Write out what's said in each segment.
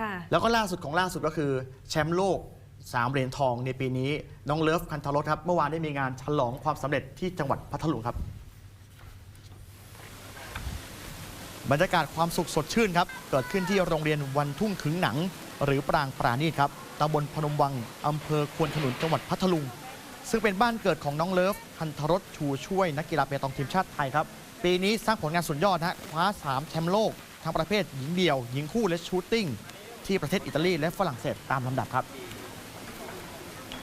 ค่ะแล้วก็ล่าสุดของล่าสุดก็คือแชมป์โลก3เหรียญทองในปีนี้ น้องเลิฟคันทารถครับ เมื่อวานได้มีงานฉลองความสำเร็จที่จังหวัดพัทลุงครับ บรรยากาศความสุขสดชื่นครับ เกิดขึ้นที่โรงเรียนวันทุ่งขึงหนัง หรือปรางปราณีตครับตำบลพนมวังอำเภอควนขนุนจังหวัดพัทลุง ซึ่งเป็นบ้านเกิดของน้องเลิฟคันธรสชูช่วยนักกีฬาเปตองทีมชาติไทยครับ ปีนี้สร้างผลงานสุดยอดนะฮะคว้า3แชมป์โลกทั้งประเภทหญิงเดี่ยว หญิงคู่และชูตติ้ง ที่ประเทศอิตาลีและฝรั่งเศสตามลำดับครับ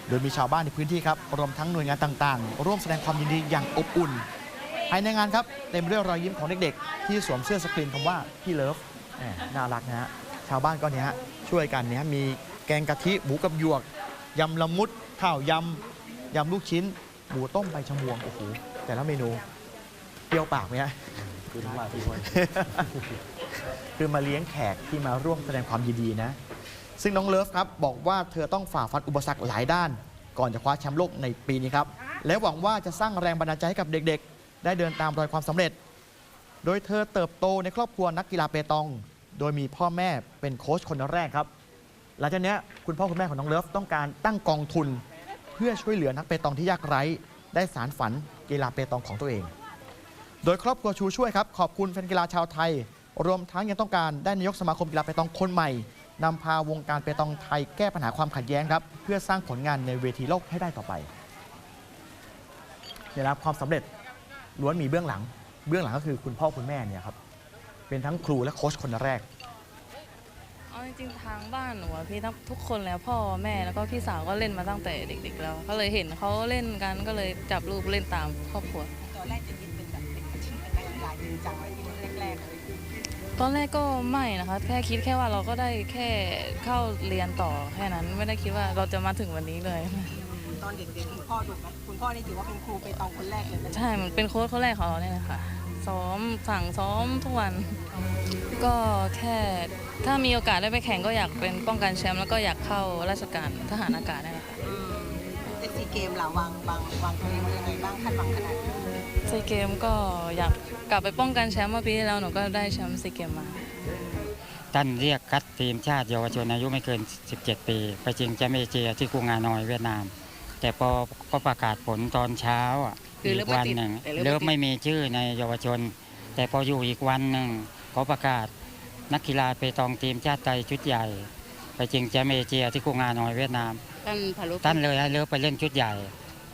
โดยมีชาวบ้านในพื้นที่ครับรวมทั้งหน่วยงานต่างๆ ร่วมแสดงความยินดีอย่างอบอุ่นภายในงานครับเต็มไปด้วยรอยยิ้มของเด็กๆ ที่สวมเสื้อสกรีนคำว่าพี่เลิฟน่ารักนะฮะชาวบ้านก็เนี่ยช่วยกันเนี่ยมีแกงกะทิหมูกับหยวกยำละมุดข้าวยำยำลูกชิ้น หมูต้มใบชะมวงโอ้โหแต่ละเมนูเปรี้ยวปากไหมฮะคือน้ำลายพี่คน คือมาเลี้ยงแขกที่มาร่วมแสดงความยินดีนะ ซึ่งน้องเลิฟครับบอกว่าเธอต้องฝ่าฟันอุปสรรคหลายด้าน ก่อนจะคว้าแชมป์โลกในปีนี้ครับ และหวังว่าจะสร้างแรงบันดาลใจให้กับเด็กๆ ได้เดินตามรอยความสำเร็จ โดยเธอเติบโตในครอบครัวนักกีฬาเปตอง โดยมีพ่อแม่เป็นโค้ชคนแรกครับ หลังจากนี้คุณพ่อคุณแม่ของน้องเลิฟต้องการตั้งกองทุน เพื่อช่วยเหลือนักเปตองที่ยากไร้ ได้สารฝันกีฬาเปตองของตัวเอง โดยครอบครัวชูช่วยครับขอบคุณแฟนกีฬาชาวไทย รวมทั้งยังต้องการได้นายกสมาคมกีฬาเปตองคนใหม่นำพาวงการเปตองไทยแก้ปัญหาความขัดแย้งครับ เพื่อสร้างผลงานในเวทีโลกให้ได้ต่อไปเนี่ยนะความสำเร็จล้วนมีเบื้องหลัง เบื้องหลังก็คือคุณพ่อคุณแม่เนี่ยครับ เป็นทั้งครูและโค้ชคนแรก เอาจริงๆทางบ้านหนูอะพี่ทั้งทุกคนแล้วพ่อแม่แล้วก็พี่สาวก็เล่นมาตั้งแต่เด็ก ๆ แล้ว ก็เลยเห็นเขาเล่นกันก็เลยจับรูปเล่นตามครอบครัว ตอนแรกจะคิดเป็นแบบเป็นอาชีพเป็นนักกีฬาจริงจังไว้ที่เลย ตอนแรกก็ไม่นะคะแค่คิดแค่ว่าเราก็ได้แค่เข้าเรียนต่อแค่นั้นไม่ได้คิดว่าเราจะมาถึงวันนี้เลย ตอนเด็กๆคุณพ่อถูกไหมคุณพ่อนี่ถือว่าเป็นครูไปตองคนแรกเลยนะใช่มันเป็นโค้ชคนแรกของเราเนี่ยนะคะซ้อมสั่งซ้อมทุกวัน ก็แค่ถ้ามีโอกาสได้ไปแข่งก็อยากเป็นป้องกันแชมป์แล้วก็อยากเข้าราชการทหารอากาศนี่แหละค่ะ เอฟซีเกมล่ะวางวางวางตัวเองไว้ยังไงบ้างคาดหวังขนาดไหน ซีเกมก็อยากกลับไปป้องกันแชมป์เมื่อปีที่แล้วหนูก็ได้แชมป์ซีเกมมาท่านเรียกคัดทีมชาติเยาวชนอายุไม่เกิน 17 ปี ไปจริงแชมป์เอเชียที่กรุงฮานอยเวียดนาม แต่พอก็ประกาศผลตอนเช้าอะคือเริ่อีมกไม่วันติดหนึ่งแต่เริ่มไม่เริ่มติดไม่มีชื่อในเยาวชน แต่พออยู่อีกวันหนึ่งก็ประกาศนักกีฬาเปตองทีมชาติไทยชุดใหญ่ ไปจริงแชมป์เอเชียที่กรุงฮานอยเวียดนามท่านพารุท่านเลยให้เลิกไปเล่นชุดใหญ่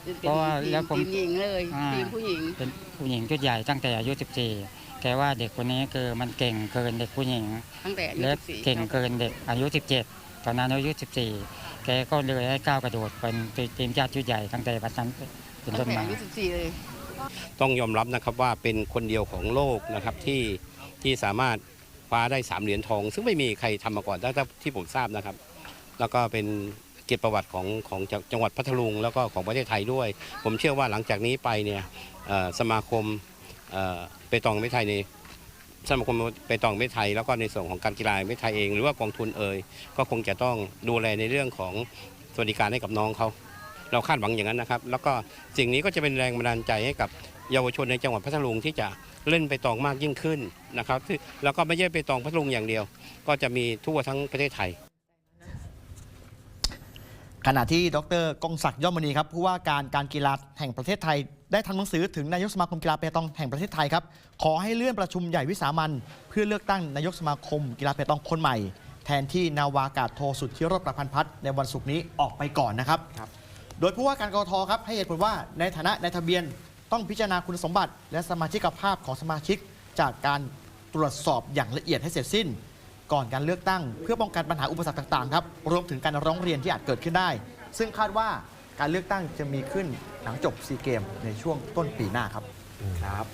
เป็นเพราะว่าแล้วผม ทีมหญิงเลยอ่า ทีมผู้หญิง เป็นผู้หญิงชุดใหญ่ตั้งแต่อายุ 14 แต่ว่าเด็กคนนี้คือมันเก่งเกินเด็กผู้หญิง ตั้งแต่อายุและ14เก่งเกินเด็กอายุ 17 ตอนนั้นอายุ 14 แกก็เลยให้ก้าวกระโดดเป็นทีมชาติชุดใหญ่ตั้งแต่วันนั้นเป็นตั้ต้งนแต่มา อายุ14เลย ต้องยอมรับนะครับว่าเป็นคนเดียวของโลกนะครับที่ที่สามารถคว้าได้ 3 เหรียญทอง ซึ่งไม่มีใครทำมาก่อนตั้งแต่ที่ผมทราบนะครับ แล้วก็เป็น เกียรติประวัติของของจังหวัดพัทลุง แล้วก็ของประเทศไทยด้วย ผมเชื่อว่าหลังจากนี้ไปเนี่ยสมาคมเปตองไม่ไทยในสมาคมเปตองไม่ไทย แล้วก็ในส่วนของการกีฬาไม่ไทยเอง หรือว่ากองทุนเอ่ยก็คงจะต้องดูแลในเรื่องของสวัสดิการให้กับน้องเขาเราคาดหวังอย่างนั้นนะครับ แล้วก็สิ่งนี้ก็จะเป็นแรงบันดาลใจให้กับเยาวชนในจังหวัดพัทลุงที่จะเล่นไปตองมากยิ่งขึ้นนะครับแล้วก็ไม่ใช่ไปตองพัทลุงอย่างเดียว ก็จะมีทั่วทั้งประเทศไทย ขณะที่ดรกงศักดิ์ย่อมมณีครับผู้ว่าการการกีฬาแห่งประเทศไทย ได้ทำหนังสือถึงนายกสมาคมกีฬาเปตองแห่งประเทศไทยครับ ขอให้เลื่อนประชุมใหญ่วิสามันเพื่อเลือกตั้งนายกสมาคมกีฬาเปตองคนใหม่ แทนที่นาวากาศโทสุดทธิโรจน์ประพันธ์พัฒน์ในวันศุกร์นี้ออกไปก่อนนะครับ โดยผู้ว่าการกรทครับให้เหตุผลว่าในฐานะนายทะเบียนต้องพิจารณาคุณสมบัติ และสมาชิกภาพของสมาชิก จากการตรวจสอบอย่างละเอียดให้เสร็จสิ้น ก่อนการเลือกตั้ง เพื่อป้องกันปัญหาอุปสรรคต่างๆครับรวมถึงการร้องเรียนที่อาจเกิดขึ้นได้ ซึ่งคาดว่าการเลือกตั้งจะมีขึ้นหลังจบซีเกมในช่วงต้นปีหน้าครับครับ